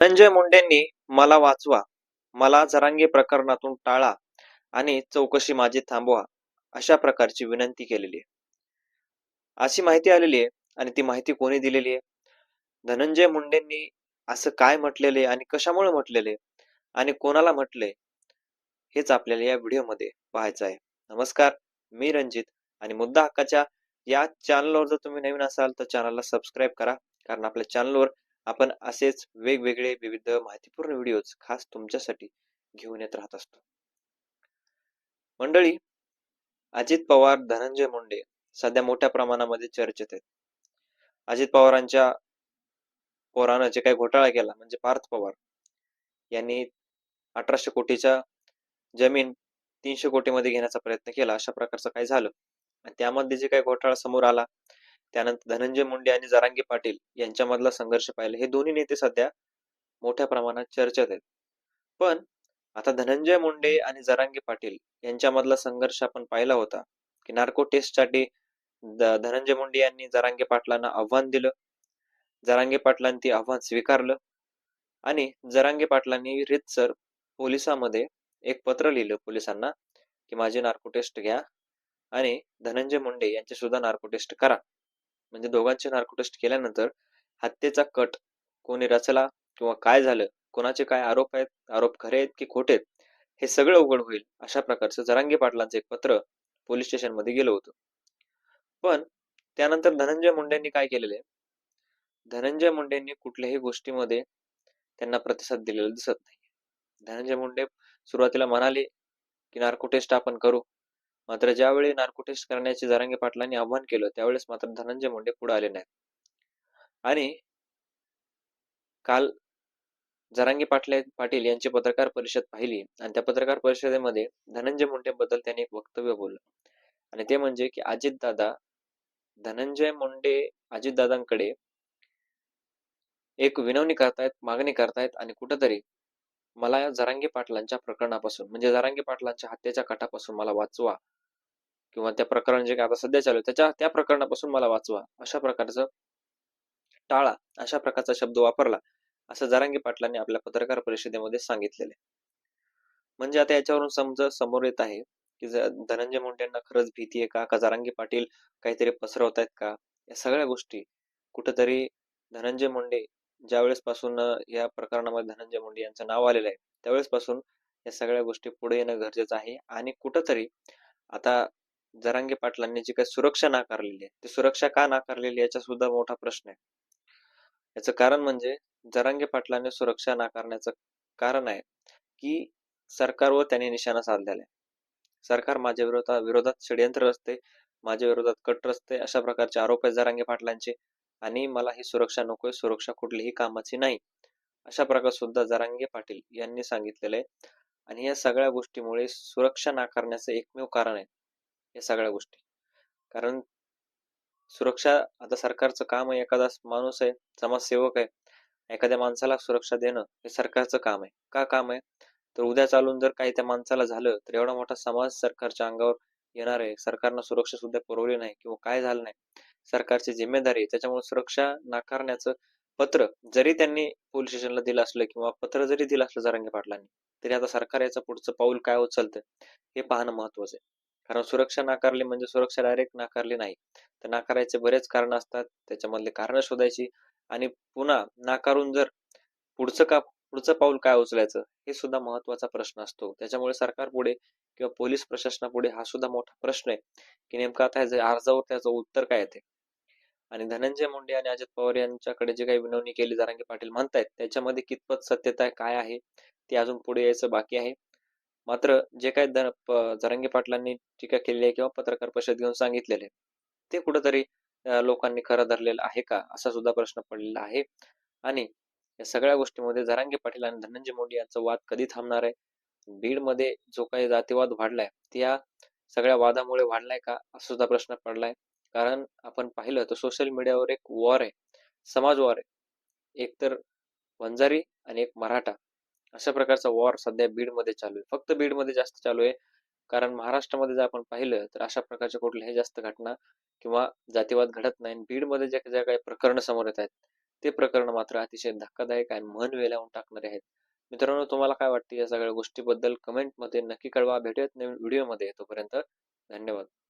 धनंजय मुंडेंनी मला वाचवा मला जरांगे प्रकरणातून टाळा आणि चौकशी माझी थांबवा अशा प्रकारची विनंती केलेली आहे. अशी माहिती आलेली आहे आणि ती माहिती कोणी दिलेली आहे? धनंजय मुंडेंनी असं काय म्हटलेले आणि कशामुळे म्हटलेले आणि कोणाला म्हटले? हेच आपल्याला या व्हिडिओमध्ये पाहायचं आहे. नमस्कार मी रंजित आणि मुद्दा हक्काच्या या चॅनलवर जर तुम्ही नवीन असाल तर चॅनलला सबस्क्राईब करा कारण आपल्या चॅनलवर आपण असेच वेगवेगळे विविध माहितीपूर्ण व्हिडिओज खास तुमच्यासाठी घेऊन येत राहत असतो. मंडळी अजित पवार धनंजय मुंडे सध्या मोठ्या प्रमाणामध्ये चर्चेत आहेत. अजित पवारांच्या पोरानं जे काही घोटाळा केला म्हणजे पार्थ पवार यांनी अठराशे कोटीच्या जमीन तीनशे कोटीमध्ये घेण्याचा प्रयत्न केला अशा प्रकारचं काय झालं. आणि त्यामध्ये जे काही घोटाळा समोर आला त्यानंतर धनंजय मुंडे आणि जरांगे पाटील यांच्यामधला संघर्ष पाहिला. हे दोन्ही नेते सध्या मोठ्या प्रमाणात चर्चेत आहेत. पण आता धनंजय मुंडे आणि जरांगे पाटील यांच्यामधला संघर्ष आपण पाहिला होता की नार्को टेस्टसाठी धनंजय मुंडे यांनी जरांगे पाटलांना आव्हान दिलं. जरांगे पाटलांनी ते आव्हान स्वीकारलं आणि जरांगे पाटलांनी रितसर पोलिसामध्ये एक पत्र लिहिलं पोलिसांना की माझी नार्को टेस्ट घ्या आणि धनंजय मुंडे यांची सुद्धा नार्को टेस्ट करा. म्हणजे दोघांचे नार्कोटेस्ट केल्यानंतर हत्येचा कट कोणी रचला किंवा काय झालं कोणाचे काय आरोप आहेत आरोप खरे आहेत की खोटे आहेत हे सगळं उघड होईल अशा प्रकारचं जरांगे पाटलांचं एक पत्र पोलीस स्टेशनमध्ये गेलं होतं. पण त्यानंतर धनंजय मुंडेंनी काय केलेले धनंजय मुंडेंनी कुठल्याही गोष्टीमध्ये त्यांना प्रतिसाद दिलेला दिसत नाही धनंजय मुंडे सुरुवातीला म्हणाले की नार्को टेस्ट आपण करू. मात्र ज्यावेळी नार्को टेस्ट करण्याचे जरांगे पाटलांनी आव्हान केलं त्यावेळेस मात्र धनंजय मुंडे पुढे आले नाहीत. आणि काल जरांगे पाटले पाटील यांची पत्रकार परिषद पाहिली आणि त्या पत्रकार परिषदेमध्ये धनंजय मुंडे बद्दल त्यांनी एक वक्तव्य बोललं. आणि ते म्हणजे की अजितदादा धनंजय मुंडे अजितदादांकडे एक विनवणी करतायत मागणी करतायत आणि कुठंतरी मला या जरांगे पाटलांच्या प्रकरणापासून म्हणजे जरांगे पाटलांच्या हत्येच्या कटापासून मला वाचवा किंवा त्या प्रकरण जे काय आता सध्या चालू आहे त्याच्या त्या प्रकरणापासून मला वाचवा. अशा प्रकारचं टाळा अशा प्रकारचा शब्द वापरला असं जारांगी पाटलांनी आपल्या पत्रकार परिषदेमध्ये सांगितलेले म्हणजे आता याच्यावरून समज समोर येत आहे की धनंजय मुंडेंना खरंच भीती आहे का? का जारांगी पाटील काहीतरी पसरवत आहेत का? या सगळ्या गोष्टी कुठंतरी धनंजय मुंडे ज्यावेळेस पासून या प्रकरणामध्ये धनंजय मुंडे यांचं नाव आलेलं आहे त्यावेळेस पासून या सगळ्या गोष्टी पुढे येणं गरजेचं आहे. आणि कुठंतरी आता जरांगे पाटलांनी जी काही सुरक्षा नाकारलेली आहे ती सुरक्षा का नाकारलेली याचा सुद्धा मोठा प्रश्न आहे. याचं कारण म्हणजे जरांगे पाटलांनी सुरक्षा नाकारण्याचं कारण आहे की सरकारवर त्यांनी निशाणा साधलेला आहे. सरकार माझ्या विरोधात विरोधात षडयंत्र असते माझ्या विरोधात कट रचते अशा प्रकारचे आरोप आहेत जरांगे पाटलांचे आणि मला ही सुरक्षा नकोय सुरक्षा कुठलीही कामाची नाही. अशा प्रकार सुद्धा जरांगे पाटील यांनी सांगितलेलं आहे. आणि या सगळ्या गोष्टीमुळे सुरक्षा नाकारण्याचं एकमेव कारण आहे. या सगळ्या गोष्टी. कारण सुरक्षा आता सरकारचं काम आहे एखादा माणूस आहे समाजसेवक आहे एखाद्या माणसाला सुरक्षा देणं हे सरकारचं काम आहे. का काम आहे? तर उद्या चालून जर काही त्या माणसाला झालं तर एवढा मोठा समाज सरकारच्या अंगावर येणार आहे. सरकारनं सुरक्षा सुद्धा पुरवली नाही किंवा काय झालं नाही. सरकारची जिम्मेदारी त्याच्यामुळे सुरक्षा नाकारण्याचं पत्र जरी त्यांनी पोलीस स्टेशनला दिलं असलं किंवा पत्र जरी दिलं असलं जरांगे पाटलांनी तरी आता सरकार याचं पुढचं पाऊल काय उचलतं हे पाहणं महत्वाचं आहे. कारण सुरक्षा नाकारली म्हणजे सुरक्षा डायरेक्ट नाकारली नाही. तर नाकारायचे बरेच कारण असतात. त्याच्यामधले कारण शोधायची. आणि पुन्हा नाकारून जर पुढचं का पुढचं पाऊल काय उचलायचं हे सुद्धा महत्त्वाचा प्रश्न असतो. त्याच्यामुळे सरकार पुढे किंवा पोलीस प्रशासनापुढे हा सुद्धा मोठा प्रश्न आहे की नेमका आता अर्जावर त्याचं उत्तर काय येते? आणि धनंजय मुंडे आणि अजित पवार यांच्याकडे जे काही विनवणी केली जरांगे पाटील म्हणतायत त्याच्यामध्ये कितपत सत्यता आहे काय आहे ते अजून पुढे यायचं बाकी आहे. मात्र जे काही धन- जरांगे पाटलांनी टीका केलेली आहे किंवा पत्रकार परिषद घेऊन सांगितलेले ते कुठंतरी लोकांनी खरं धरलेलं आहे का? असा सुद्धा प्रश्न पडलेला आहे. आणि या सगळ्या गोष्टीमध्ये जरांगे पाटील आणि धनंजय मुंडे यांचा वाद कधी थांबणार आहे? बीडमध्ये जो काही जातीवाद वाढलाय त्या सगळ्या वादामुळे वाढलाय का? असा सुद्धा प्रश्न पडलाय. कारण आपण पाहिलं तर सोशल मीडियावर एक वॉर आहे समाज वॉर आहे. एक तर वंजारी आणि एक मराठा. अशा प्रकारचा वॉर सध्या बीडमध्ये चालू आहे. फक्त बीडमध्ये जास्त चालू आहे. कारण महाराष्ट्रामध्ये जर आपण पाहिलं तर अशा प्रकारच्या कुठल्याही जास्त घटना किंवा जातीवाद घडत नाही. बीडमध्ये ज्या ज्या काही प्रकरणं समोर येत आहेत ते प्रकरण मात्र अतिशय धक्कादायक आणि मन वेलावून टाकणारे आहेत. मित्रांनो तुम्हाला काय वाटते या सगळ्या गोष्टीबद्दल कमेंटमध्ये नक्की कळवा. भेटूयात नवीन व्हिडिओमध्ये. तोपर्यंत धन्यवाद.